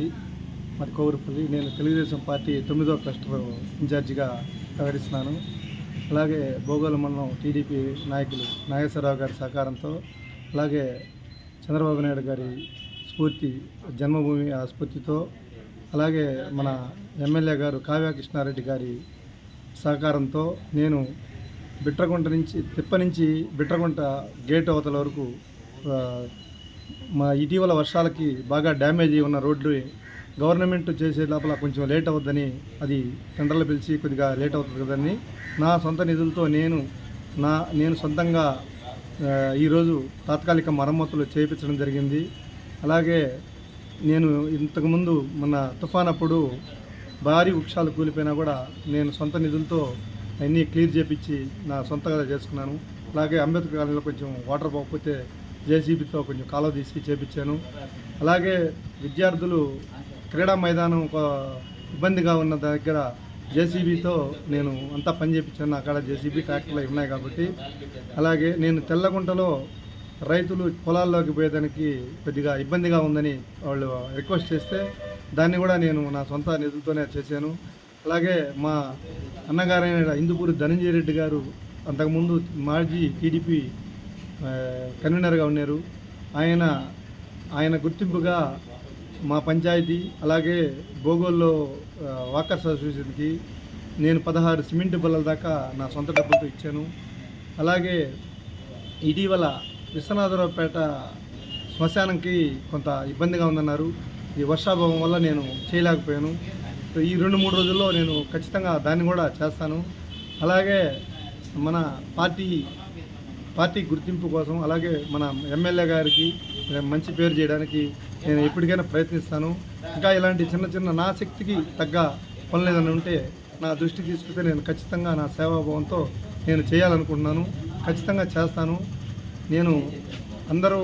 Party మరి కోవూరుపల్లి నేను Telugu Desam party తొమ్మిదో క్లస్టర్ ఇన్ఛార్జిగా వ్యవహరిస్తున్నాను. అలాగే భోగోల మండలం టీడీపీ నాయకులు నాగేశ్వరరావు గారి సహకారంతో అలాగే చంద్రబాబు నాయుడు గారి స్ఫూర్తి జన్మభూమి ఆ స్ఫూర్తితో అలాగే మన ఎమ్మెల్యే గారు కావ్య కృష్ణారెడ్డి గారి సహకారంతో నేను బిట్రగుంట నుంచి తిప్ప నుంచి బిట్రగుంట గేట్ అవతల వరకు మా ఇటీవల వర్షాలకి బాగా డ్యామేజ్ అయి ఉన్న రోడ్లు గవర్నమెంట్ చేసే లోపల కొంచెం లేట్ అవుద్దని అది టెండర్లు పిలిచి కొద్దిగా లేట్ అవుతుంది కదని నా సొంత నిధులతో నేను నా నేను సొంతంగా ఈరోజు తాత్కాలిక మరమ్మతులు చేయించడం జరిగింది. అలాగే నేను ఇంతకుముందు మన తుఫాన్ అప్పుడు భారీ వృక్షాలు కూలిపోయినా కూడా నేను సొంత నిధులతో అన్నీ క్లియర్ చేపించి నా సొంతగా చేసుకున్నాను. అలాగే అంబేద్కర్ కాలనీలో కొంచెం వాటర్ పోకపోతే జేసీబీతో కొంచెం కాలువ తీసి చేపించాను. అలాగే విద్యార్థులు క్రీడా మైదానం ఒక ఇబ్బందిగా ఉన్న దగ్గర జేసీబీతో నేను అంతా పని చేయించాను అక్కడ జేసీబీ ట్రాక్టర్లు ఉన్నాయి కాబట్టి. అలాగే నేను తెల్లగుంటలో రైతులు పొలాల్లోకి పోయేదానికి కొద్దిగా ఇబ్బందిగా ఉందని వాళ్ళు రిక్వెస్ట్ చేస్తే దాన్ని కూడా నేను నా సొంత నిధులతోనే చేశాను. అలాగే మా అన్నగారైన ఇందుపూరి ధనంజయ రెడ్డి గారు అంతకుముందు మాజీ టీడీపీ కన్వీనర్గా ఉన్నారు. ఆయన ఆయన గుర్తింపుగా మా పంచాయతీ అలాగే భోగోల్లో వాకర్స్ అసోసియేషన్కి నేను పదహారు సిమెంట్ బల్లల దాకా నా సొంత డబ్బులతో ఇచ్చాను. అలాగే ఇటీవల విశ్వనాథరావుపేట శ్మశానంకి కొంత ఇబ్బందిగా ఉందన్నారు. ఈ వర్షాభావం వల్ల నేను చేయలేకపోయాను. ఈ రెండు మూడు రోజుల్లో నేను ఖచ్చితంగా దాన్ని కూడా చేస్తాను. అలాగే మన పార్టీ పార్టీ గుర్తింపు కోసం అలాగే మన ఎమ్మెల్యే గారికి మంచి పేరు చేయడానికి నేను ఎప్పటికైనా ప్రయత్నిస్తాను. ఇంకా ఇలాంటి చిన్న చిన్న నా శక్తికి తగ్గ పనులేదని ఉంటే నా దృష్టికి తీసుకుంటే నేను ఖచ్చితంగా నా సేవాభావంతో నేను చేయాలనుకుంటున్నాను. ఖచ్చితంగా చేస్తాను. నేను అందరూ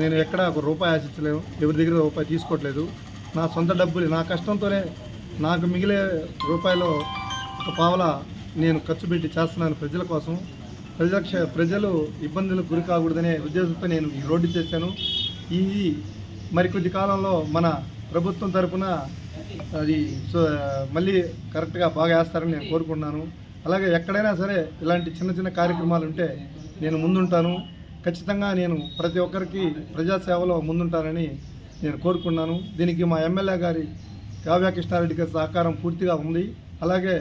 నేను ఎక్కడ ఒక రూపాయి ఆశించలేను. ఎవరి దగ్గర రూపాయి తీసుకోవట్లేదు. నా సొంత డబ్బులు నా కష్టంతోనే నాకు మిగిలే రూపాయలో ఒక పావల నేను ఖర్చు పెట్టి చేస్తున్నాను ప్రజల కోసం. ప్రజక్ష ప్రజలు ఇబ్బందులకు గురి కాకూడదనే ఉద్దేశంతో నేను ఈ రోడ్డు చేశాను. ఈ మరికొద్ది కాలంలో మన ప్రభుత్వం తరఫున అది సో మళ్ళీ కరెక్ట్గా బాగా వేస్తారని నేను కోరుకుంటున్నాను. అలాగే ఎక్కడైనా సరే ఇలాంటి చిన్న చిన్న కార్యక్రమాలు ఉంటే నేను ముందుంటాను. ఖచ్చితంగా నేను ప్రతి ఒక్కరికి ప్రజాసేవలో ముందుంటానని నేను కోరుకున్నాను దీనికి మా ఎమ్మెల్యే గారి కావ్య కృష్ణారెడ్డి గారి సహకారం పూర్తిగా ఉంది. అలాగే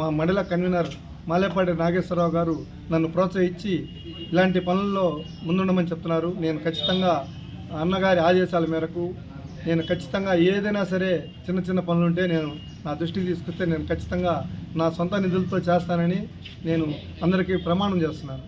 మా మండల కన్వీనర్ మాలేపాటి నాగేశ్వరరావు గారు నన్ను ప్రోత్సహించి ఇలాంటి పనుల్లో ముందుండమని చెప్తున్నారు. నేను ఖచ్చితంగా అన్నగారి ఆదేశాల మేరకు నేను ఖచ్చితంగా ఏదైనా సరే చిన్న చిన్న పనులుంటే నేను నా దృష్టికి తీసుకొస్తే నేను ఖచ్చితంగా నా సొంత నిధులతో చేస్తానని నేను అందరికీ ప్రమాణం చేస్తున్నాను.